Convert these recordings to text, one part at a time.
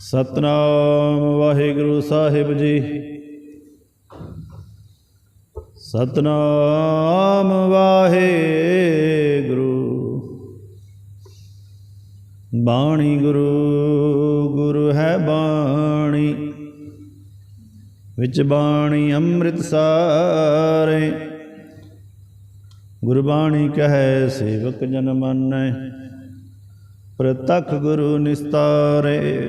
ਸਤਨਾਮ ਵਾਹਿਗੁਰੂ ਸਾਹਿਬ ਜੀ। ਸਤਨਾਮ ਵਾਹਿਗੁਰੂ। ਬਾਣੀ ਗੁਰੂ ਗੁਰੂ ਹੈ ਬਾਣੀ। ਵਿੱਚ ਬਾਣੀ ਅੰਮ੍ਰਿਤ ਸਾਰੇ ਗੁਰਬਾਣੀ ਕਹੈ, ਸੇਵਕ ਜਨ ਮੰਨੈ, ਪ੍ਰਤਖ ਗੁਰੂ ਨਿਸਤਾਰੇ।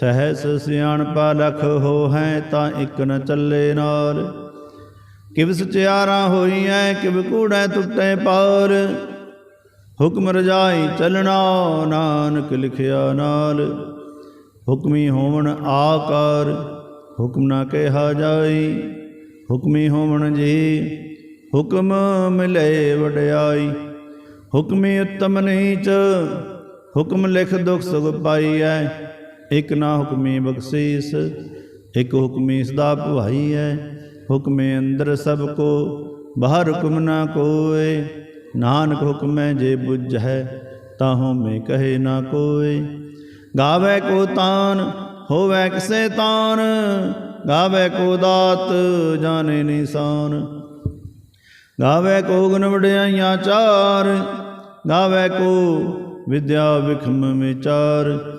ਸਹਿਸ ਸਿਆਣਪਾ ਲਖ ਹੋ ਹੈ ਤਾਂ ਇੱਕ ਨ ਚੱਲੇ ਨਾਲ। ਕਿਵ ਸਚਿਆਰਾ ਹੋਈਐ, ਕਿਵ ਕੂੜੈ ਟੁੱਟੇ ਪਾਰ। ਹੁਕਮ ਰਜਾਈ ਚੱਲਣਾ ਨਾਨਕ ਲਿਖਿਆ ਨਾਲ। ਹੁਕਮੀ ਹੋਵਣ ਆਕਾਰ, ਹੁਕਮ ਨਾ ਕਿਹਾ ਜਾਈ। ਹੁਕਮੀ ਹੋਵਣ ਜੀ, ਹੁਕਮ ਮਿਲੇ ਵਡਿਆਈ। ਹੁਕਮੀ ਉਤਮ ਨੀਚ, ਹੁਕਮ ਲਿਖ ਦੁਖ ਸੁਖ ਪਾਈਐ। ਇਕ ਨਾ ਹੁਕਮੇ ਬਖਸ਼ੀਸ, ਇਕ ਹੁਕਮੀ ਸਦਾ ਹੈ। ਹੁਕਮੇ ਅੰਦਰ ਸਭ ਕੋ, ਬਾਹਰ ਹੁਕਮ ਨਾ ਕੋਏ। ਨਾਨਕ ਹੁਕਮੈ ਜੇ ਬੁਝੈ ਤਾਹੂ ਮੈਂ ਕਹੇ ਨਾ ਕੋਏ। ਗਾਵੇ ਕੋ ਤਾਨ, ਹੋਵੇ ਕਿਸੇ ਤਾਨ। ਗਾਵੇ ਕੋ ਦਾਤ, ਜਾਣੇ ਨਿਸ਼ਾਨ। ਗਾਵੇ ਕੋ ਗੁਣ ਵਡਿਆਈਆਂ ਚਾਰ। ਗਾਵੇ ਕੋ ਵਿਦਿਆ ਵਿਖਮ ਵਿਚਾਰ।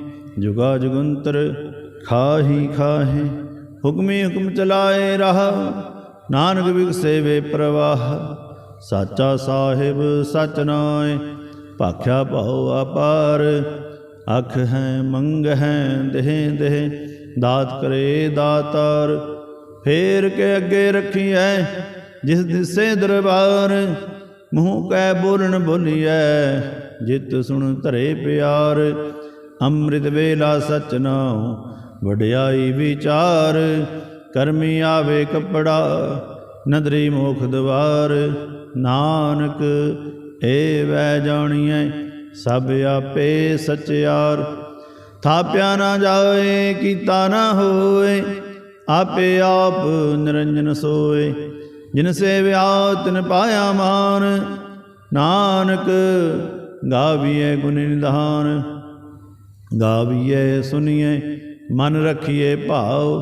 ਜੁਗਾ ਜੁਗੰਤਰ ਖਾਹੀ ਖਾਹੇ, ਹੁਕਮੀ ਹੁਕਮ ਚਲਾਏ ਰਹਾ, ਨਾਨਕ ਵਿਗਸੇ ਵੇ ਪ੍ਰਵਾਹ। ਸਾਚਾ ਸਾਹਿਬ ਸਚ ਨਾਏ, ਭਾਖਿਆ ਭਾਉ ਆਪਾਰ ਅਖ ਹੈ, ਮੰਗ ਹੈ, ਦੇਹ ਦੇਹ, ਦਾਤ ਕਰੇ ਦਾਤਾਰ। ਫੇਰ ਕੇ ਅੱਗੇ ਰੱਖੀ ਰੱਖੀਐ, ਜਿਸ ਦਿਸੇ ਦਰਬਾਰ, ਮੂੰਹ ਕੈ ਬੋਲਣ ਬੋਲੀਐ, ਜਿਤ ਸੁਣ ਧਰੇ ਪਿਆਰ। ਅੰਮ੍ਰਿਤ ਵੇਲਾ ਸਚ ਨਾਉ, ਵਡਿਆਈ ਵਿਚਾਰ, ਕਰਮੀ ਆਵੇ ਕਪੜਾ, ਨਦਰੀ ਮੋਖ ਦਵਾਰ, ਨਾਨਕ ਏ ਵੈ ਜਾਣੀਐ, ਸਭ ਆਪੇ ਸਚਿਆਰ। ਥਾਪਿਆ ਨਾ ਜਾਏ, ਕੀਤਾ ਨਾ ਹੋਏ, ਆਪੇ ਆਪ ਨਿਰੰਜਨ ਸੋਏ। ਜਿਨ ਸੇਵਿਆ ਤਿਨ ਪਾਇਆ ਮਾਨ, ਨਾਨਕ ਗਾਵੀਏ ਗੁਣ ਨਿਧਾਨ। ਗਾਵੀਏ, ਸੁਨੀਏ, ਮਨ ਰੱਖੀਏ ਭਾਉ,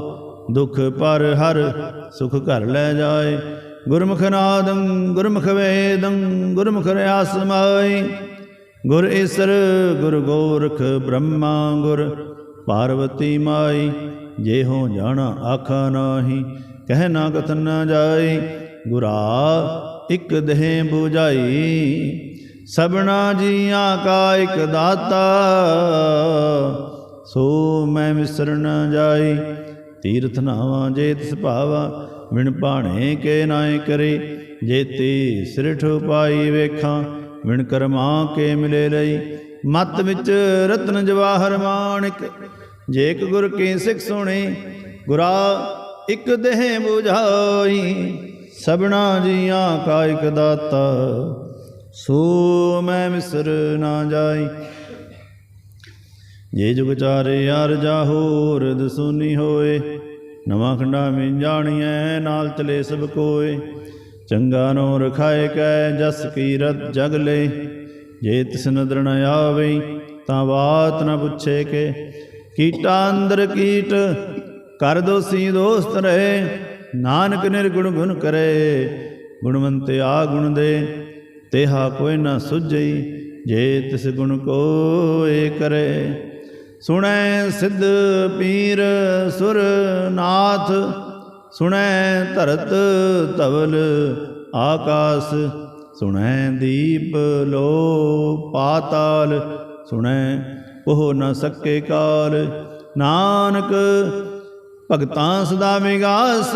ਦੁਖ ਪਰ ਹਰ ਸੁਖ ਘਰ ਲੈ ਜਾਏ। ਗੁਰਮੁਖ ਨਾਦੰ, ਗੁਰਮੁਖ ਵੇਦੰ, ਗੁਰਮੁਖ ਰਿਆਸ ਮਾਈ ਗੁਰ ਈਸਰ, ਗੁਰ ਗੋਰਖ ਬ੍ਰਹਮਾ, ਗੁਰ ਪਾਰਵਤੀ ਮਾਈ ਜੇ ਹੋ ਜਾਣਾ ਆਖਾ ਨਾਹੀ, ਕਹਿ ਨਾ ਕਥਨ ਨਾ ਜਾਈ ਗੁਰਾ ਇਕ ਦੇਹ 부ਝਾਈ ਸਭਨਾ ਜੀਆਂ ਕਾ ਇਕ ਦਾਤਾ, ਸੋ ਮੈਂ ਵਿਸਰ ਜਾਈ, ਤੀਰਥ ਨਾਵਾਂ ਜੇ ਤਿਸ ਭਾਵਾ ਵਿਣ ਭਾਣੇ ਕੇ ਨਾਏ ਕਰੇ ਜੇਤੀ ਸਿਰਠ ਪਾਈ ਵੇਖਾਂ ਵਿਣ ਕਰਮਾ ਕੇ ਮਿਲੇ ਲਈ। ਮਤ ਵਿੱਚ ਰਤਨ ਜਵਾਹਰ ਮਾਣਿਕ ਜੇਕ ਗੁਰ ਕੀ ਸਿੱਖ ਸੁਣੇ, ਗੁਰਾ ਇਕ ਦੇਹ 부ਝਾਈ ਸਭਨਾ ਜੀਆਂ ਕਾ ਇਕ ਦਾਤਾ ਸੋ ਮੈਂ ਮਿਸਰ ਨਾ ਜਾਈ। ਜੇ ਜੁਗ ਚਾਰੇ ਯਾਰ ਜਾਹੋ ਰਦ ਸੁਨੀ ਹੋਏ, ਨਵਾਂ ਖੰਡਾ ਵਿੱਚ ਜਾਣੀਐ, ਨਾਲ ਚਲੇ ਸਭ ਕੋਏ। ਚੰਗਾ ਨੋ ਰਖਾਏ ਕੈ ਜਸ ਕੀਰਤ ਜਗ ਲੈ। ਜੇ ਤਿਸ ਨਦਰ ਨ ਆਵੇ, ਤਾਂ ਬਾਤ ਨ ਪੁੱਛੇ ਕੇ। ਕੀਟਾ ਅੰਦਰ ਕੀਟ, ਕਰ ਦੋਸੀ ਦੋਸਤ ਰਹੇ। ਨਾਨਕ ਨਿਰਗੁਣ ਗੁਣ ਕਰੇ, ਗੁਣਵੰਤ ਆ ਗੁਣ ਦੇ। ਤੇਹਾ ਕੋਈ ਨਾ ਸੁਝਈ, ਜੇ ਤਿਸ ਗੁਣ ਕੋਏ ਕਰੇ। ਸੁਣੈ ਸਿੱਧ ਪੀਰ ਸੁਰ ਨਾਥ ਸੁਣੈ ਧਰਤ ਧਵਲ ਆਕਾਸ। ਸੁਣੈ ਦੀਪ ਲੋ ਪਾਤਾਲ, ਸੁਣੈ ਉਹ ਨਾ ਸਕੇ ਕਾਲ। ਨਾਨਕ ਭਗਤਾਂ ਸਦਾ ਵਿਗਾਸ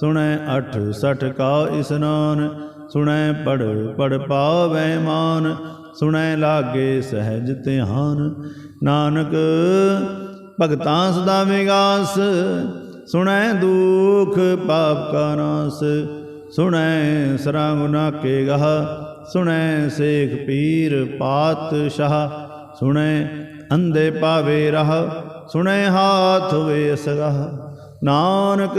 ਸੁਣੈ ਅਠ ਸਠ ਕਾ ਇਸਨਾਨ ਸੁਣੈ ਪੜ ਪੜ ਪਾਵੈ ਮਾਨ, ਸੁਣੈ ਲਾਗੇ ਸਹਿਜ ਧਿਆਨ। ਨਾਨਕ ਭਗਤਾਂ ਸਦਾ ਵਿਗਾਸ, ਸੁਣੈ ਦੁਖ ਪਾਪ ਕਾ ਨਾਸ। ਸੁਣੈ ਸਰਾ ਗੁਨਾ ਕੇ ਗਹ, ਸੁਣੈ ਸੇਖ ਪੀਰ ਪਾਤਸ਼ਾਹ। ਸੁਣੈ ਅੰਧੇ ਪਾਵੇ ਰਹ, ਸੁਣੈ ਹਾਥ ਵੇ ਅਸਗਹ। ਨਾਨਕ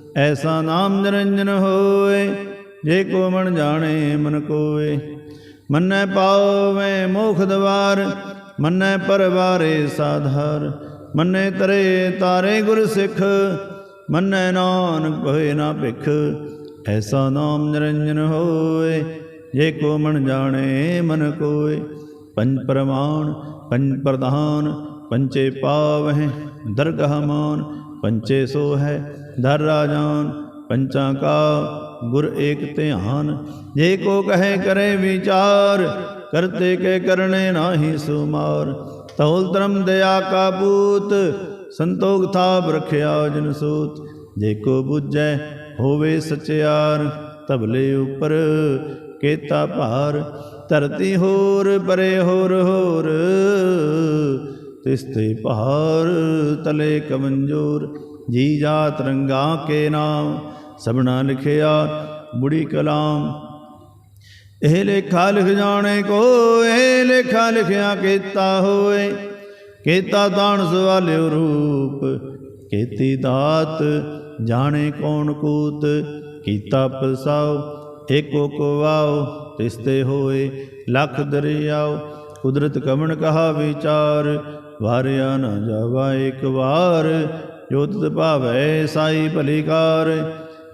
ਐਸਾ ਨਾਮ ਨਿਰੰਜਨ ਹੋਏ, ਜੇ ਕੋ ਮਨ ਜਾਣੇ ਮਨ ਕੋਏ। ਮੰਨੈ ਪਾਵੇ ਮੋਖ ਦਵਾਰ, ਮੰਨੈ ਪਰਵਾਰੇ ਸਾਧਾਰ। ਮੰਨੇ ਤਰੇ ਤਾਰੇ ਗੁਰ ਸਿੱਖ, ਮੰਨੈ ਨਾਨਕ ਹੋਏ ਨਾ ਭਿਖ। ਐਸਾ ਨਾਮ ਨਿਰੰਜਨ ਹੋਏ, ਜੇ ਕੋ ਮਨ ਜਾਣੇ ਮਨ ਕੋਏ। ਪੰਜ ਪ੍ਰਮਾਣ, ਪੰਜ ਪ੍ਰਧਾਨ ਪੰਚੇ ਪਾਵਹਿ, ਦਰਗਹ ਮਾਨ ਪੰਚੇ ਸੋ ਹੈ ਦਰ ਰਾਜਾਨ, ਪੰਚਾਂ ਕਾ ਗੁਰ ਏਕ ਧਿਆਨ। ਜੇ ਕੋ ਕਹੇ ਕਰੇ ਵਿਚਾਰ, ਕਰਤੇ ਕੇ ਕਰਨੇ ਨਾਹੀ ਸੁਮਾਰ। ਤੌਲ ਧਰਮ ਦਇਆ ਕਾ ਪੂਤ ਸੰਤੋਖ ਥਾਪ ਰਖਿਆ ਜਨ ਸੂਤ। ਜੇ ਕੋ ਬੁੱਝੈ ਹੋਵੇ ਸਚਿਆਰ ਤਬਲੇ ਉਪਰ ਕੇਤਾ ਭਾਰ। ਧਰਤੀ ਹੋਰ, ਪਰੇ ਹੋਰ ਹੋਰ, ਤਿਸਤੇ ਭਾਰ, ਤਲੇ ਕਮੰਜੋਰ। ਜੀ ਜਾਤ ਰੰਗਾ ਕੇ ਨਾਮ ਸਭਨਾ ਲਿਖਿਆ ਬੁੜੀ ਕਲਾਮ। ਇਹ ਲੇਖਾ ਲਿਖ ਜਾਣੇ ਕੋ ਇਹ ਲੇਖਾ ਲਿਖਿਆ ਕੀਤਾ ਹੋਏ। ਕੀਤਾ ਦਾਨ ਸਵਾਲਿਓ ਰੂਪ, ਕੀਤੀ ਦਾਤ ਜਾਣੇ ਕੌਣ ਕੂਤ। ਕੀਤਾ ਪਸਾਓ ਏਕੋ ਕੋ ਵਾਉ ਤਿਸਤੇ ਹੋਏ, ਲਖ ਦਰਿਆਉ ਕੁਦਰਤ ਕਵਣ ਕਹਾ ਵਿਚਾਰ, ਵਾਰਿਆ ਨਾ ਜਾਵਾ ਇੱਕ ਵਾਰ। ਜੋ ਤਿਤ ਭਾਵੈ ਸਾਈ ਭਲੀਕਾਰ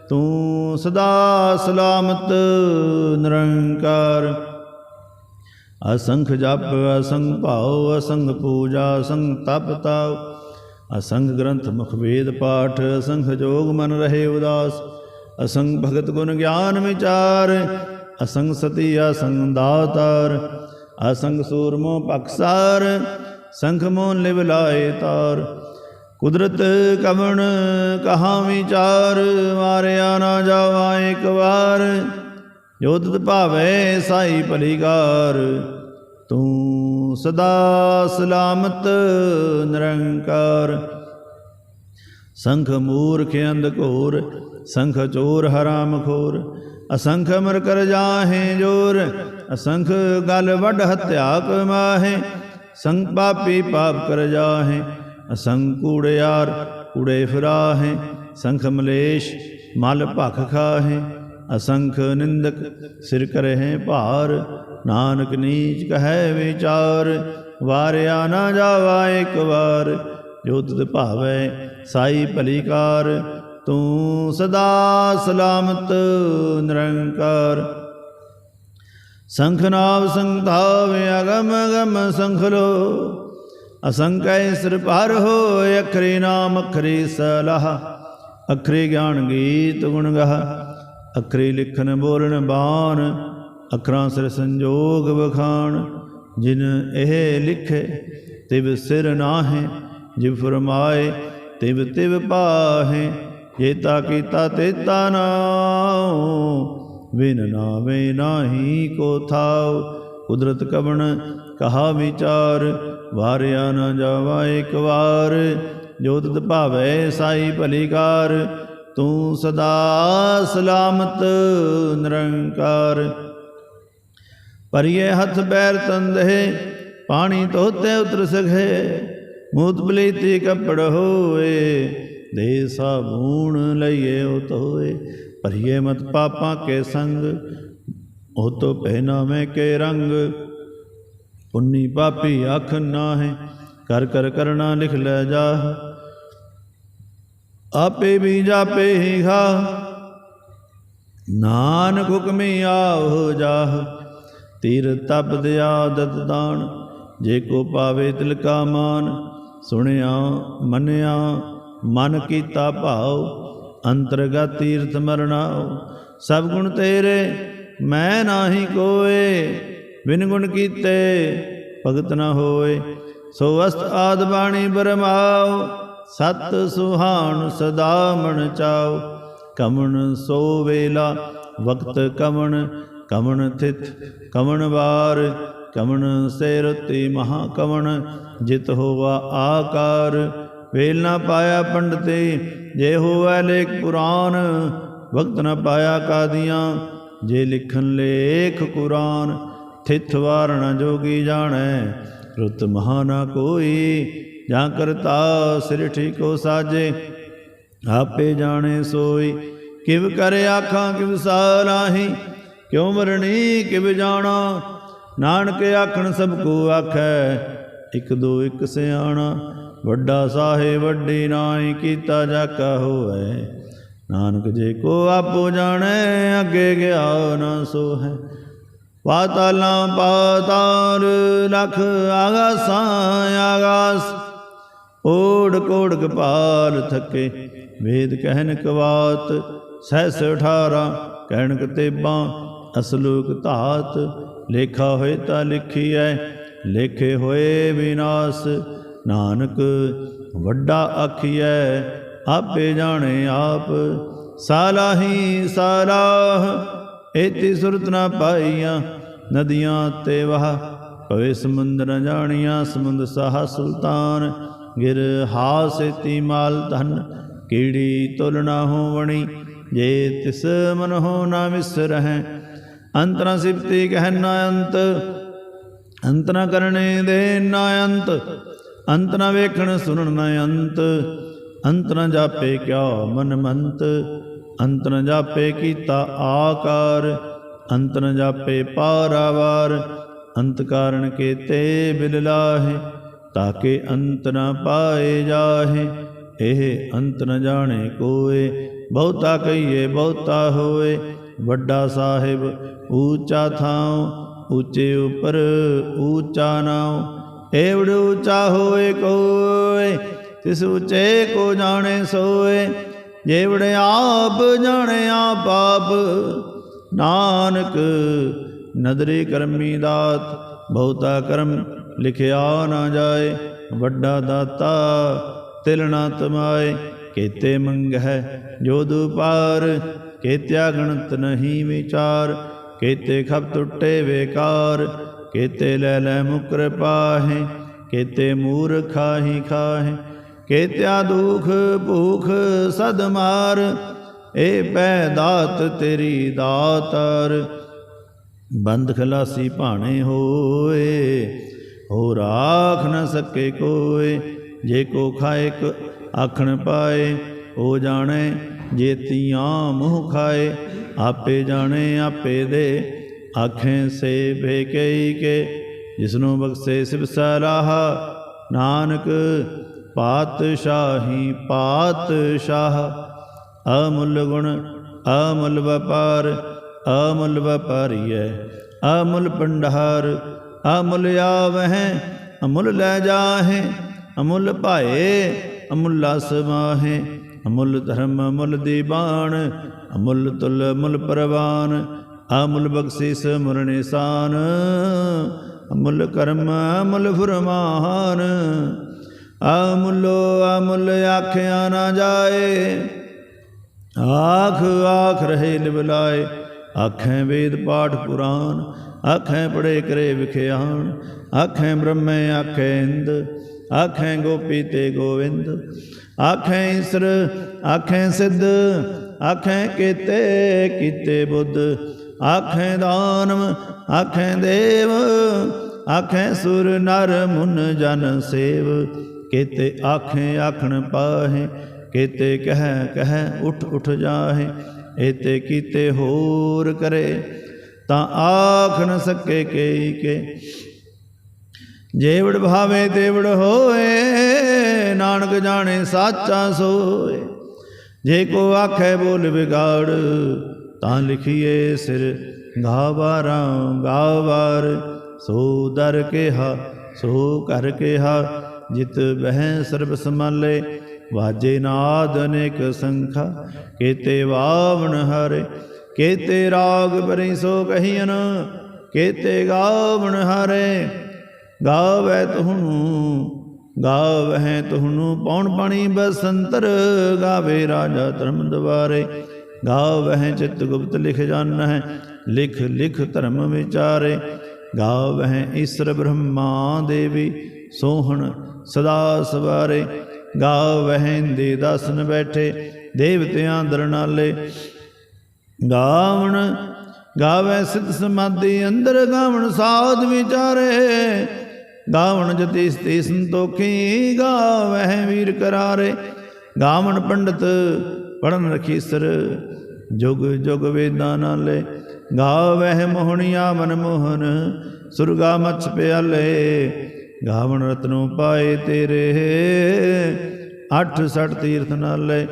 ਤੂੰ ਸਦਾ ਸਲਾਮਤ ਨਿਰੰਕਾਰ। ਅਸੰਖ ਜਪ, ਅਸੰਖ ਭਾਉ, ਅਸੰਖ ਪੂਜਾ, ਅਸੰਖ ਤਪ ਤਾਉ, ਅਸੰਖ ਗ੍ਰੰਥ ਮੁਖ ਵੇਦ ਪਾਠ, ਅਸੰਖ ਜੋਗ ਮਨ ਰਹੇ ਉਦਾਸ, ਅਸੰਖ ਭਗਤ ਗੁਣ ਗਿਆਨ ਵਿਚਾਰ, ਅਸੰਖ ਸਤੀ, ਅਸੰਖ ਦਾਤਾਰ, ਅਸੰਖ ਸੂਰਮੋ ਪਖਸਾਰ ਸੰਖ ਮੋ ਲਿਵ ਲਾਏ ਤਾਰ। ਕੁਦਰਤ ਕਵਣ ਕਹਾ ਵਿਚਾਰ, ਮਾਰਿਆ ਨਾ ਜਾਵਾ ਇੱਕ ਵਾਰ। ਜੋ ਤਿਤ ਭਾਵੈ ਸਾਈ ਭਲੀਕਾਰ, ਤੂੰ ਸਦਾ ਸਲਾਮਤ ਨਿਰੰਕਾਰ। ਸੰਖ ਮੂਰਖ ਅੰਧ ਘੋਰ, ਸੰਖ ਚੋਰ ਹਰਾਮ ਖੋਰ ਅਸੰਖ ਮਰ ਕਰ ਜਾਹੇ ਜੋਰ, ਅਸੰਖ ਗਲ ਵੱਡ ਹਤਿਆ ਕਮਾਹੇ ਸੰਗ ਪਾਪੀ ਪਾਪ ਕਰ ਜਾਹੇ ਅਸੰਖ ਕੂੜਿਆਰ ਕੂੜੇ ਫਿਰਾਹੇ, ਸੰਖ ਮਲੇਸ਼ ਮਲ ਭਖ ਖਾਹੇ, ਅਸੰਖ ਨਿੰਦਕ ਸਿਰ ਕਰਹਿ ਭਾਰ, ਨਾਨਕ ਨੀਚ ਕਹੈ ਵਿਚਾਰ, ਵਾਰਿਆ ਨਾ ਜਾਵਾ ਇੱਕ ਵਾਰ, ਜੋ ਤੁਧ ਭਾਵੈ ਸਾਈ ਭਲੀਕਾਰ, ਤੂੰ ਸਦਾ ਸਲਾਮਤ ਨਿਰੰਕਾਰ। ਸੰਖ ਸੰਖਨਾਵ ਸੰਧਾਵੇ ਅਗਮ ਅਗਮ ਸੰਖ ਲੋ ਅਸੰਕੈ ਸਿਰ ਪਰ ਹੋਇ ਅਖਰੇ ਨਾਮ, ਅਖਰੇ ਸਲਾਹ। ਅਖਰੇ ਗਿਆਨ ਗੀਤ ਗੁਣ ਗਾਹ। ਅਖਰੇ ਲਿਖਨ ਬੋਲਣ, ਬਾਣ। ਅਖਰਾਂ ਸਿਰ ਸੰਜੋਗ ਵਖਾਣ। ਜਿਨ ਇਹ ਲਿਖੇ, ਤਿਵ ਸਿਰ ਨਾਹੇ। ਜਿਵ ਫਰਮਾਏ, ਤਿਵ ਤਿਵ ਪਾਹੇ। ਜੇਤਾ ਕੀਤਾ, ਤੇਤਾ ਨਾਉ। ਵਿਨ ਨਾਵੇ ਨਾਹੀ ਕੋ ਥਾਉ। ਕੁਦਰਤ ਕਵਣ ਕਹਾ ਵਿਚਾਰ। ਵਾਰਿਆ ਨਾ ਜਾਵਾ ਇੱਕ ਵਾਰ, ਜੋ ਤਤ ਭਾਵੈ ਸਾਈ ਭਲੀਕਾਰ, ਤੂੰ ਸਦਾ ਸਲਾਮਤ ਨਿਰੰਕਾਰ। ਪਰਿਏ ਹੱਥ ਬੈਰ ਤੰਦੇ ਪਾਣੀ ਧੋਤੇ ਉਤਰ ਸਖੇ, ਮੂਤ ਬਲੀਤੀ ਕੱਪੜ ਹੋਏ, ਦੇ ਸਾਬੂਣ ਲਈਏ ਉਹ ਧੋਏ ਪਰਿਏ ਮਤ ਪਾਪਾਂ ਕੇ ਸੰਗ, ਉਹ ਤੋ ਪਹਿਨਾਵੇਂ ਕੇ ਰੰਗ ਪੁੰਨੀ ਪਾਪੀ ਅੱਖ ਨਾਹੇ, ਕਰ ਕਰ ਕਰਣਾ ਲਿਖ ਲੈ ਜਾ ਆਪੇ ਵੀ ਜਾਪੇ ਹੀ ਖਾ। ਨਾਨਕ ਹੁਕਮੀ ਆਵ ਜਾਹ। ਤੀਰ ਤਪ ਦਿਆ ਦਤ ਦਾਨ, ਜੇ ਕੋ ਪਾਵੇ ਤਿਲ ਕਾ ਮਾਨ। ਸੁਣਿਆ, ਮੰਨਿਆ, ਮਨ ਕੀਤਾ ਭਾਉ, ਅੰਤਰਗਤ ਤੀਰਥ ਮਰਨਾਉ ਸਭ ਗੁਣ ਤੇਰੇ, ਮੈਂ ਨਾਹੀ ਕੋਏ। ਬਿਨ ਗੁਣ ਕੀਤੇ ਭਗਤ ਨਾ ਹੋਏ। ਸੋ ਅਸਤ ਆਦ ਬਾਣੀ ਬਰਮਾਉ ਸਤ ਸੁਹਾਣ ਸਦਾ ਮਨ ਚਾਉ ਕਮਣ ਸੋ ਵੇਲਾ, ਵਕਤ ਕਮਣ ਕਮਣ ਥਿਤ ਕਮਣ ਵਾਰ, ਕਮਣ ਸੇ ਰਤੀ ਮਹਾ ਕਮਣ। ਜਿਤ ਹੋਵਾ ਆਕਾਰ, ਵੇਲ ਨਾ ਪਾਇਆ ਪੰਡਤੇ, ਜੇ ਹੋਵੇ ਲੇਖ ਪੁਰਾਨ, ਵਕਤ ਨਾ ਪਾਇਆ ਕਾਦੀਆਂ। ਜੇ ਲਿਖਨ ਲੇਖ ਕੁਰਾਨ ਥਿਤ ਵਾਰਣ ਜੋਗੀ ਜਾਣੈ, ਰੁੱਤ ਮਹਾ ਨਾ ਕੋਈ, ਜਾਂ ਕਰਤਾ ਸਿਰ ਠੀਕੋ ਸਾਜੇ। ਆਪੇ ਜਾਣੇ ਸੋਈ, ਕਿਵ ਕਰ ਆਖਾਂ, ਕਿਵ ਸਾਰਾਹੀ ਕਿਉ ਮਰਣੀ, ਕਿਵ ਜਾਣਾ। ਨਾਨਕ ਆਖਣ, ਸਭ ਕੋ ਆਖੈ, ਇਕ ਦੋ ਇਕ ਸਿਆਣਾ। ਵੱਡਾ ਸਾਹੇ, ਵੱਡੀ ਨਾਹੀ ਕੀਤਾ ਜਾਕਾ ਹੋਵੇ। ਨਾਨਕ ਜੇ ਕੋ ਆਪੋ ਜਾਣੈ, ਅੱਗੇ ਗਿਆ ਨਾ ਸੋ ਹੈ ਪਾਤਾਲਾਂ ਪਾਤਾਲ ਲਖ ਆਗਾਸਾਂ ਆਗਾਸ। ਓੜ ਕੋੜ ਕਪਾਲ ਥਕੇ, ਵੇਦ ਕਹਿਨ ਕਵਾਤ ਸਹਿਸ 18 ਕਹਿਣ ਕਤੇਬਾਂ ਅਸਲੂਕ ਧਾਤ। ਲੇਖਾ ਹੋਏ ਤਾਂ ਲਿਖੀ ਐ ਲੇਖੇ ਹੋਏ ਵਿਨਾਸ਼। ਨਾਨਕ ਵੱਡਾ ਆਖੀਐ, ਆਪੇ ਜਾਣੇ ਆਪ। ਸਾਲਾਹੀ ਸਾਲਾਹ, ਏਤੀ ਸੁਰਤ ਨਾ ਪਾਈਆਂ ਨਦੀਆਂ ਤੇ ਵਹ ਭਵੇ ਸਮੁੰਦਰ ਨ ਜਾਣੀਆਂ, ਸਮੁੰਦ ਸਾਹ ਸੁਲਤਾਨ। ਗਿਰ ਹਾਸੇਤੀ ਮਾਲ ਧਨ, ਕੀੜੀ ਤੁਲ ਹੋਵਣੀ ਜੇ ਤਿਸ ਮਨ ਹੋ ਨਾ ਵਿਸਰਹਿ ਅੰਤਰਾ ਸਿਫਤੀ ਕਹਿ ਨਾ ਅੰਤ। ਅੰਤ ਨ ਕਰਨੇ ਦੇ ਨਾ ਅੰਤ ਅੰਤ ਨ ਵੇਖਣ ਸੁਣਨ ਨ ਅੰਤ। ਅੰਤ ਨ ਜਾਪੇ ਕਿਆ ਮਨ ਮੰਤ, ਅੰਤ ਨਾ ਜਾਪੇ ਕੀਤਾ ਆਕਾਰ। ਅੰਤ ਨ ਜਾਪੇ ਪਾਰਾਵਾਰ, ਅੰਤ ਕਾਰਣ ਕੇ ਤੇ ਲਾਹੇ, ਤਾਕੇ ਅੰਤ ਨ ਪਾਏ ਜਾਹੇ, ਇਹ ਅੰਤ ਨ ਜਾਣੇ ਕੋਏ, ਬਹੁਤਾ ਕਹੀਏ ਬਹੁਤਾ ਹੋਏ, ਵੱਡਾ ਸਾਹਿਬ ਊਚਾ ਥਾਉ ਉੱਚੇ ਉਪਰ ਊਚਾ ਨਾਉ, ਏਵੜ ਊਚਾ ਹੋਏ ਕੋਏ, ਤਿਸ ਉੱਚੇ ਕੋ ਜਾਣੇ ਸੋਏ ਜੇਵੜ ਆਪ ਜਾਣੇ ਆਪ ਆਪ। ਨਾਨਕ, ਨਦਰੀ ਕਰਮੀ ਦਾਤ, ਬਹੁਤਾ ਕਰਮ ਲਿਖਿਆ ਨਾ ਜਾਏ, ਵੱਡਾ ਦਾਤਾ ਤਿਲ ਨਾ ਤਮਾਏ। ਕੇਤੇ ਮੰਗਹਿ ਜੋ ਦੁਪਾਰ ਕੇਤਿਆ ਗਣਤ ਨਹੀਂ ਵਿਚਾਰ। ਕੇਤੇ ਖਪ ਟੁੱਟੇ ਵੇਕਾਰ, ਕੇਤੇ ਲੈ ਲੈ ਮੁਕਰ ਪਾਹੇ। ਕੇਤੇ ਮੂਰਖਾ ਹੀ ਖਾਹੇ, ਕੇਤਿਆ ਦੁਖ ਭੂਖ ਸਦ ਮਾਰ। ਏ ਪੈ ਦਾਤ ਤੇਰੀ ਦਾਤਰ, ਬੰਦ ਖਲਾਸੀ ਭਾਣੇ ਹੋਏ ਹੋ ਰਾਖ ਨ ਸਕੇ ਕੋਏ, ਜੇ ਕੋ ਖਾਏ ਆਖਣ ਪਾਏ ਉਹ ਜਾਣੇ ਜੇ ਤੀਆਂ ਮੂੰਹ ਖਾਏ, ਆਪੇ ਜਾਣੇ ਆਪੇ ਦੇ ਆਖੇ ਸੇ ਭੇਕਈ ਕੇ, ਜਿਸਨੂੰ ਬਖਸ਼ੇ ਸਿਵ ਸਲਾਹ, ਨਾਨਕ ਪਾਤਸ਼ਾਹੀ ਪਾਤਸ਼ਾਹ। ਅਮੁੱਲ ਗੁਣ ਅਮੁੱਲ ਵਪਾਰ ਅਮੁੱਲ ਵਪਾਰੀਐ ਅਮੁੱਲ ਭੰਡਾਰ ਅਮੁੱਲ ਆਵਹਿ, ਅਮੁੱਲ ਲੈ ਜਾਹੇ, ਅਮੁੱਲ ਭਾਏ, ਅਮੁੱਲਾ ਸਮਾਹੇ ਅਮੁੱਲ ਧਰਮ ਅਮੁੱਲ ਦੀਬਾਨ ਅਮੁੱਲ ਤੁਲ ਅਮੁੱਲ ਪਰਵਾਨ ਅਮੁੱਲ ਬਖਸ਼ਿਸ ਮੁਰ ਨਿਸ਼ਾਨ, ਅਮੁੱਲ ਕਰਮ ਅਮੁੱਲ ਫਰਮਾਨ ਅਮੁੱਲੋ ਅਮੁੱਲ ਆਖਿਆ ਨਾ ਜਾਏ ਆਖ ਆਖ ਰਹੇ ਲਿਵਲਾਏ ਆਖੇ ਵੇਦ ਪਾਠ ਪੁਰਾਨ ਆਖੇ ਪੜੇ ਕਰੇ ਵਿਖਿਆਨ ਆਖੈ ਬ੍ਰਹਮੈ ਆਖੈ ਇੰਦ, ਆਖੈ ਗੋਪੀ ਤੇ ਗੋਵਿੰਦ, ਆਖੇ ਈਸਰ, ਆਖੇ ਸਿੱਧ, ਆਖੈ ਕੀਤੇ ਕੀਤੇ ਬੁੱਧ, ਆਖੇ ਦਾਨਵ, ਆਖੇ ਦੇਵ, ਆਖੇ ਸੁਰ ਨਰ ਮੁਨ ਜਨ ਸੇਵ, ਕੀਤੇ ਆਖੇ ਆਖਣ ਪਾਹੇ ਕੀਤੇ ਕਹਿ ਕਹਿ ਉਠ ਉਠ ਜਾਹੇ, ਏਤੇ ਕੀਤੇ ਹੋਰ ਕਰੇ, ਤਾਂ ਆਖ ਨ ਸਕੇ ਕਈ ਕੇ। ਜੇਵੜ ਭਾਵੇ ਤੇਵੜ ਹੋਏ, ਨਾਨਕ ਜਾਣੇ ਸਾਚਾ ਸੋਏ। ਜੇ ਕੋ ਆਖੇ ਬੋਲ ਵਿਗਾੜ, ਤਾਂ ਲਿਖੀਏ ਸਿਰ, ਗਾਵਾਰਾਂ ਗਾਵਾਰ। ਸੋ ਦਰ ਕਿਹਾ, ਸੋ ਕਰ ਕਿਹਾ, ਜਿਤ ਬਹਿ ਸਰਬ ਸਮਾਲੇ ਵਾਜੇ ਨਾਦ ਅਨੇਕ ਸੰਖਾ, ਕੇਤੇ ਵਾਵਣ ਹਰੇ, ਕੇਤੇ ਰਾਗ ਬਰੀ ਸੋ ਕਹੀਨ ਕੇਤੇ ਗਾਵਣ ਹਰੇ। ਗਾਵੇ ਤੁਹਨੂੰ ਗਾਵਹਿ ਤੁਹਨੂੰ ਪੌਣ ਪਾਣੀ ਬਸੰਤਰ, ਗਾਵੇ ਰਾਜਾ ਧਰਮ ਦਵਾਰੇ ਗਾਵਹਿ ਚਿਤ ਗੁਪਤ ਲਿਖ ਜਾਣ ਹੈ ਲਿਖ ਲਿਖ ਧਰਮ ਵਿਚਾਰੇ। ਗਾਵਹਿ ਈਸ਼ਰ ਬ੍ਰਹਮਾ ਦੇਵੀ ਸੋਹਣ ਸਦਾ ਸਵਾਰੇ। ਗਾਵਹਿ ਦੇ ਦਸਨ ਬੈਠੇ ਦੇਵਤਿਆਂ ਦਰਨਾਲੇ ਗਾਵਣ ਗਾਵੇ ਸਿਤ ਸਮਾਧੀ, ਅੰਦਰ ਗਾਵਣ ਸਾਧ ਵਿਚਾਰੇ। ਗਾਵਣ ਜਤੀ ਸਤੀ ਸੰਤੋਖੀ ਗਾਵਹਿ ਵੀਰ ਕਰਾਰੇ। ਗਾਵਣ ਪੰਡਤ ਪੜਨ ਰਖੀਸਰ ਜੁਗ ਜੁਗ ਵੇਦਾਂ ਨਾਲੇ। ਗਾਵਹਿ ਮੋਹਣੀਆ ਮਨ ਮੋਹਨ ਸੁਰਗਾ ਮਛ ਪਿਆਲੇ। ਗਾਵਣ ਰਤਨੋਂ ਪਾਏ ਤੇਰੇ। ਅੱਠ ਸਠ ਤੀਰਥ ਨਾਲੇ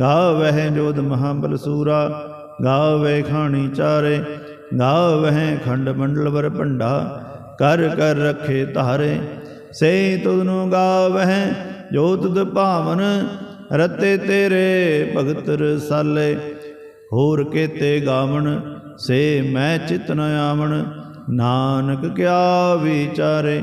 ਗਾਵਹਿ ਜੋਧ ਮਹਾਬਲ ਸੂਰਾ। ਗਾਵੇ ਖਾਣੀ ਚਾਰੇ, ਗਾਵਹਿ ਖੰਡ ਮੰਡਲ ਵਰ ਭੰਡਾ। ਕਰ ਕਰ ਰਖੇ ਧਾਰੇ ਸੇ ਤੁਧਨੂੰ ਗਾਵਹਿ ਜੋ ਤੁਧ ਭਾਵਨ। ਰਤੇ ਤੇਰੇ ਭਗਤ ਰਸਾਲੇ, ਹੋਰ ਕੇਤੇ ਗਾਵਣ, ਸੇ ਮੈਂ ਚਿਤ ਨ ਆਵਣ। ਨਾਨਕ ਕਿਆ ਵਿਚਾਰੇ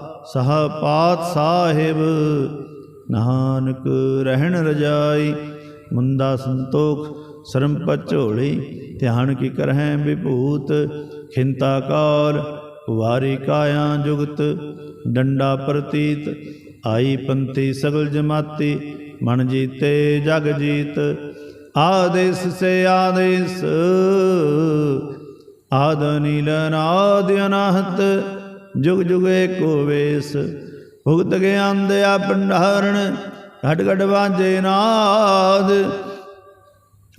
ਸਹ ਪਾਤ ਸਾਹਿਬ, ਨਾਨਕ ਰਹਿਣ ਰਜਾਈ ਮੁੰਦਾ ਸੰਤੋਖ, ਸਰਮ ਪਚੋਲੀ ਧਿਆਨ ਕੀ ਕਰਹਿ ਵਿਭੂਤ, ਖਿੰਤਾ ਕਾਲ, ਵਾਰੀ ਕਾਇਆ ਜੁਗਤ, ਡੰਡਾ ਪ੍ਰਤੀਤ, ਆਈ ਪੰਤੀ ਸਗਲ ਜਮਾਤੀ, ਮਨ ਜੀਤੇ ਜਗ ਜੀਤ, ਆਦੇਸ ਸੇ ਆਦੇਸ, ਆਦ ਨੀਲ ਨਾਦ ਅਨਾਹਤ ਜੁਗ ਜੁਗ ਏਕੋ ਵੇਸ। ਭੁਗਤ ਗਿਆਨ ਦਿਆ ਭੰਡਾਰਣ ਘਟ ਘਟ ਵਾਜੇ ਨਾਦ।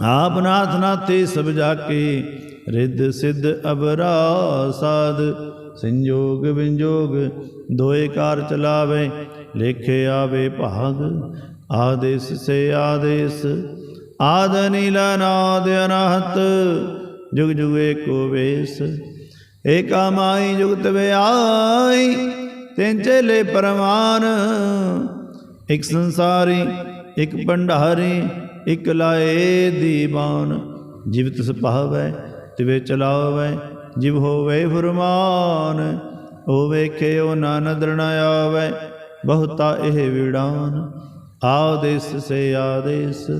ਆਪ ਨਾਥ ਨਾਥੇ ਸਭ ਜਾ ਕੇ ਰਿੱਧ ਸਿੱਧ ਅਬਰਾ ਸਾਧ ਸੰਜੋਗ ਵਿੰਜੋਗ, ਦੋਏ ਕਾਰ ਚਲਾਵੇ, ਲੇਖੇ ਆਵੇ ਭਾਗ। ਆਦੇਸ ਸੇ ਆਦੇਸ, ਆਦ ਨੀਲਾ ਨਾਦ ਅਨਹਤ। ਜੁਗ ਜੁਗ ਏਕੋ ਵੇਸ। ਏਕਾ ਮਾਈ ਜੁਗਤ ਵਿਆਈ ਤਿੰਨ ਚੇਲੇ ਪਰਮਾਨ ਇੱਕ ਸੰਸਾਰੀ, ਇੱਕ ਭੰਡਾਰੀ, ਇਕ ਲਾਏ ਦੀਵਾਨ। ਜਿਵ ਤਿਸ ਭਾਵੈ, ਤਿਵੇ ਚਲਾਵੈ, ਜਿਵ ਹੋਵੇ ਫਰਮਾਨ। ਉਹ ਵੇਖਿਓ ਨਾ ਨਦਰ ਨ ਆਵੇ, ਬਹੁਤਾ ਇਹ ਵਿੜਾਨ। ਆਦੇਸ ਸੇ ਆਦੇਸ,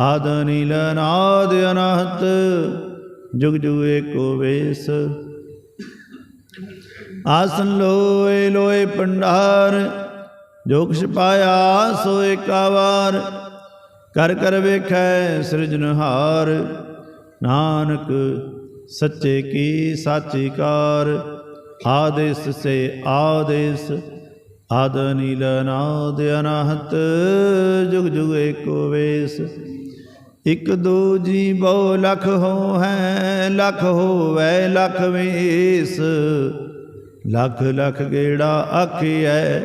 ਆਦ ਨੀਲ ਨਾਦ ਅਨਹਤ। ਜੁਗ ਜੁਗ ਏਕੋ ਵੇਸ। ਆਸਨ ਲੋਏ ਲੋਏ ਪੰਡਾਰ ਜੋ ਕੁਛ ਪਾਇਆ ਸੋ ਏਕਾ ਵਾਰ ਕਰ ਕਰ ਵੇਖੈ ਸਿਰਜਨਹਾਰ ਨਾਨਕ ਸੱਚੇ ਕੀ ਸਾਚੀ ਕਾਰ। ਆਦੇਸ ਸੇ ਆਦੇਸ, ਆਦ ਨੀਲ ਨਾਦ ਅਨਹਤ, ਜੁਗ ਜੁਗ ਏਕੋ ਵੇਸ। ਇਕ ਦੋ ਜੀ ਬਹੁ ਲਖ ਹੋ ਹੈ ਲਖ ਹੋਵੈ, ਲਖ ਵੇਸ। ਲਖ ਲਖ ਗੇੜਾ ਆਖੀਐ,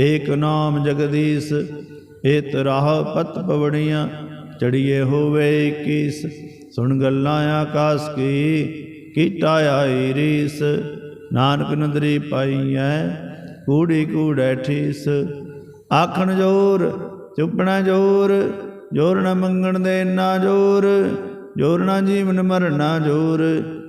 ਏਕ ਨਾਮ ਜਗਦੀਸ਼ ਏਤ ਰਾਹ ਪਤ ਪਵੜੀਆਂ ਚੜੀਏ ਹੋਵੇ ਕੀਸ ਸੁਣ ਗੱਲਾਂ ਆਕਾਸ ਕੀ, ਕੀਟਾ ਆਈ ਰੀਸ। ਨਾਨਕ ਨਦਰੀ ਪਾਈਐ, ਕੂੜੀ ਕੂੜੈ ਠੀਸ। ਆਖਣ ਜੋਰ, ਚੁੱਪਣਾ ਜੋਰ ਜੋਰ ਨ ਮੰਗਣ ਦੇ ਨਾ ਜੋਰ ਜੋਰ ਨਾ ਜੀਵਨ ਮਰਨਾ ਜੋਰ।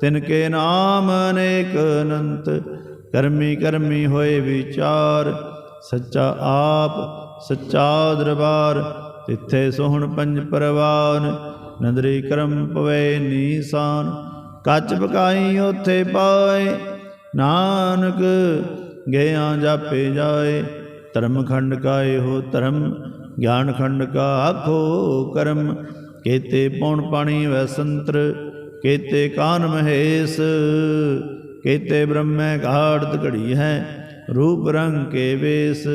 ਤਿਨ ਕੇ ਨਾਮ ਅਨੇਕ ਅਨੰਤ, ਕਰਮੀ ਕਰਮੀ ਹੋਏ ਵਿਚਾਰ, ਸੱਚਾ ਆਪ, ਸੱਚਾ ਦਰਬਾਰ, ਤਿੱਥੇ ਸੋਹਣ ਪੰਜ ਪਰਵਾਨ, ਨੰਦਰੀ ਕਰਮ ਪਵੇ ਨੀਸਾਨ, ਕੱਚ ਪਕਾਈ ਉਥੇ ਪਾਏ, ਨਾਨਕ ਗਿਆ ਜਾਪੇ ਜਾਏ, ਧਰਮ ਖੰਡ ਕਾ ਇਹੋ ਧਰਮ, ਗਿਆਨ ਖੰਡ ਕਾ ਆਖੋ ਕਰਮ, ਕੇਤੇ ਪੌਣ ਪਾਣੀ ਵੈ ਸੰਤਰ ਕੇਤੇ ਕਾਨ ਮਹੇਸ਼, ਕੇਤੇ ਬ੍ਰਹਮੈ ਘਾੜਤ ਘੜੀ ਹੈ, ਰੂਪ ਰੰਗ ਕੇ ਵੇਸ,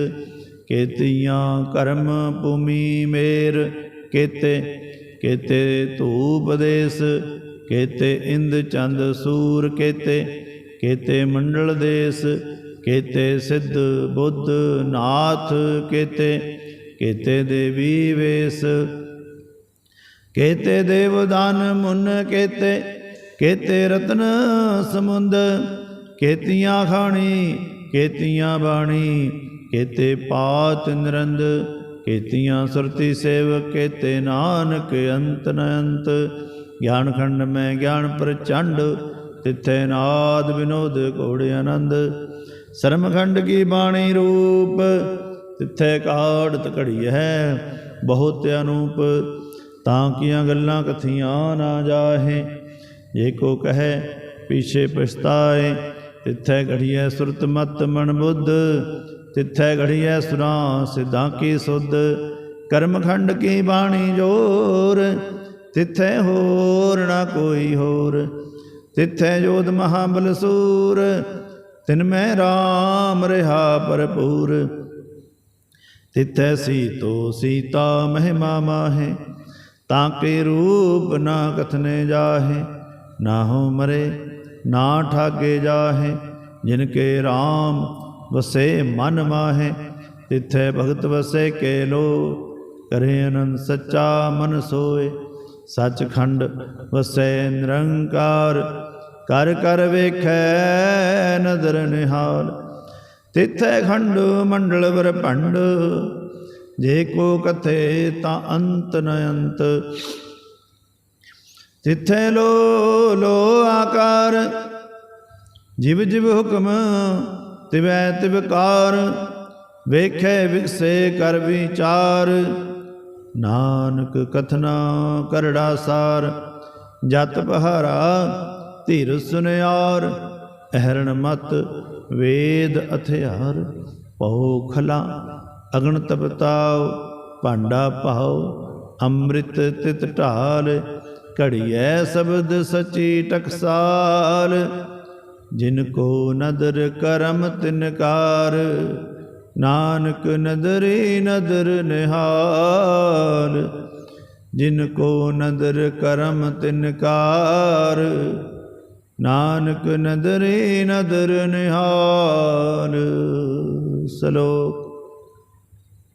ਕੇਤੀਆਂ ਕਰਮ ਭੂਮੀ ਮੇਰ, ਕੇਤੇ ਕੇਤੇ ਧੂਪ ਦੇਸ, ਕੇਤੇ ਇੰਦ ਚੰਦ ਸੂਰ ਕੇਤੇ ਕੇਤੇ ਮੰਡਲ ਦੇਸ, ਕੇਤੇ ਸਿੱਧ ਬੁੱਧ ਨਾਥ ਕੇਤੇ ਕੇਤੇ ਦੇਵੀ ਵੇਸ ਕੇਤੇ ਦੇਵਦਾਨ ਮੁਨ ਕੇਤੇ ਕੇਤੇ ਰਤਨ ਸਮੁੰਦ, ਕੇਤੀਆਂ ਖਾਣੀ, ਕੇਤੀਆਂ ਬਾਣੀ, ਕੇਤੇ ਪਾਤ ਨਿਰੰਦ, ਕੇਤੀਆਂ ਸੁਰਤੀ ਸੇਵ ਕੇਤੇ ਨਾਨਕ ਅੰਤ ਨ ਅੰਤ। ਗਿਆਨ ਖੰਡ ਮੈਂ ਗਿਆਨ ਪ੍ਰਚੰਡ, ਤਿੱਥੇ ਨਾਦ ਵਿਨੋਦ ਘੋੜ ਆਨੰਦ। ਸਰਮਖੰਡ ਕੀ ਬਾਣੀ ਰੂਪ, ਤਿੱਥੇ ਕਾੜਤ ਘੜੀ ਹੈ, ਬਹੁਤ ਅਨੂਪ। ਤਾਂ ਕੀਆਂ ਗੱਲਾਂ ਕਥੀਆਂ ਨਾ ਜਾਹੇ? ਜੇ ਕੋ ਕਹੈ, ਪਿਛੇ ਪਛਤਾਏ, ਤਿੱਥੈ ਘੜੀਐ ਸੁਰਤ ਮਤ ਮਨ ਬੁੱਧ, ਤਿੱਥੈ ਘੜੀਐ ਸੁਰਾਂ ਸਿਧਾਂ ਕੀ ਸੁਧ। ਕਰਮਖੰਡ ਕੀ ਬਾਣੀ ਜੋਰ? ਤਿੱਥੈ ਹੋਰ ਨਾ ਕੋਈ ਹੋਰ। ਤਿੱਥੈ ਜੋਧ ਮਹਾਬਲ ਸੂਰ ਤਿਨ ਮੈਂ RAM ਰਹਾ ਭਰਪੂਰ। ਤਿੱਥੈ ਸੀਤੋ ਸੀਤਾ ਮਹਿਮਾ ਮਾਹੇ। ਤਾਂ ਕੇ ਰੂਪ ਨਾ ਕਥਨੇ ਜਾਹੇ, ਨਾ ਹੋ ਮਰੇ, ਨਾ ਠਾਗੇ ਜਾਹੇ, ਜਿਨ ਕੇ RAM ਵਸੇ ਮਨ ਮਾਹੇ, ਤਿੱਥੈ ਭਗਤ ਵਸੇ ਕੇ ਲੋ ਕਰੇ ਅਨੰਦ ਸੱਚਾ ਮਨ ਸੋਏ, ਸੱਚਖੰਡ ਵਸੈ ਨਿਰੰਕਾਰ, ਕਰ ਕਰ ਵੇਖੈ ਨਦਰ ਨਿਹਾਲ, ਤਿੱਥੈ ਖੰਡ ਮੰਡਲ ਵਰ ਭੰਡ ਜੇ ਕੋ ਕਥੇ ਤਾਂ ਅੰਤ ਨ ਅੰਤ। ਤਿੱਥੈ ਲੋ ਲੋ ਆਕਾਰ, ਜਿਵ ਜਿਵ ਹੁਕਮ, ਤਿਵੈ ਤਿਵਕਾਰ ਵੇਖੈ ਵਿਗਸੇ ਕਰ ਵਿਚਾਰ। ਨਾਨਕ ਕਥਨਾ ਕਰੜਾ ਸਾਰ, ਜਤ ਪਹਾਰਾ ਧੀਰ ਸੁਨਿਆਰ। ਅਹਰਣ ਮਤ ਵੇਦ ਅਥਿਆਰ, ਪਉ ਖਲਾ ਅਗਣ ਤਪਤਾਉ ਭਾਂਡਾ ਭਾਉ, ਅੰਮ੍ਰਿਤ ਤਿਤ ਢਾਲ, ਘੜੀਐ ਸ਼ਬਦ ਸਚੀ ਟਕਸਾਲ। ਜਿਨ ਕੋ ਨਦਰ ਕਰਮ ਤਿਨਕਾਰ ਨਾਨਕ ਨਦਰੀ ਨਦਰ ਨਿਹਾਲ। ਜਿਨ ਕੋ ਨਦਰ ਕਰਮ ਤਿਨਕਾਰ ਨਾਨਕ ਨਦਰੇ ਨਦਰ ਨਿਹਾਲ। ਸਲੋਕ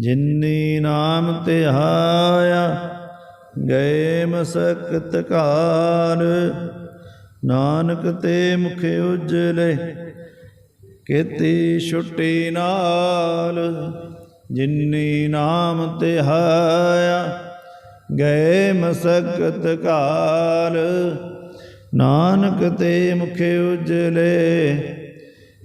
ਜਿਨੀ ਨਾਮ ਧਿਆਇਆ, ਗਏ ਮਸਕਤ ਕਾਲ ਨਾਨਕ ਤੇ ਮੁਖ ਉਜਲੇ, ਕੀਤੀ ਛੁੱਟੀ ਨਾਲ। ਜਿਨੀ ਨਾਮ ਧਿਆਇਆ, ਗਏ ਮਸਕਤ ਕਾਲ ਨਾਨਕ ਤੇ ਮੁਖ ਉਜਲੇ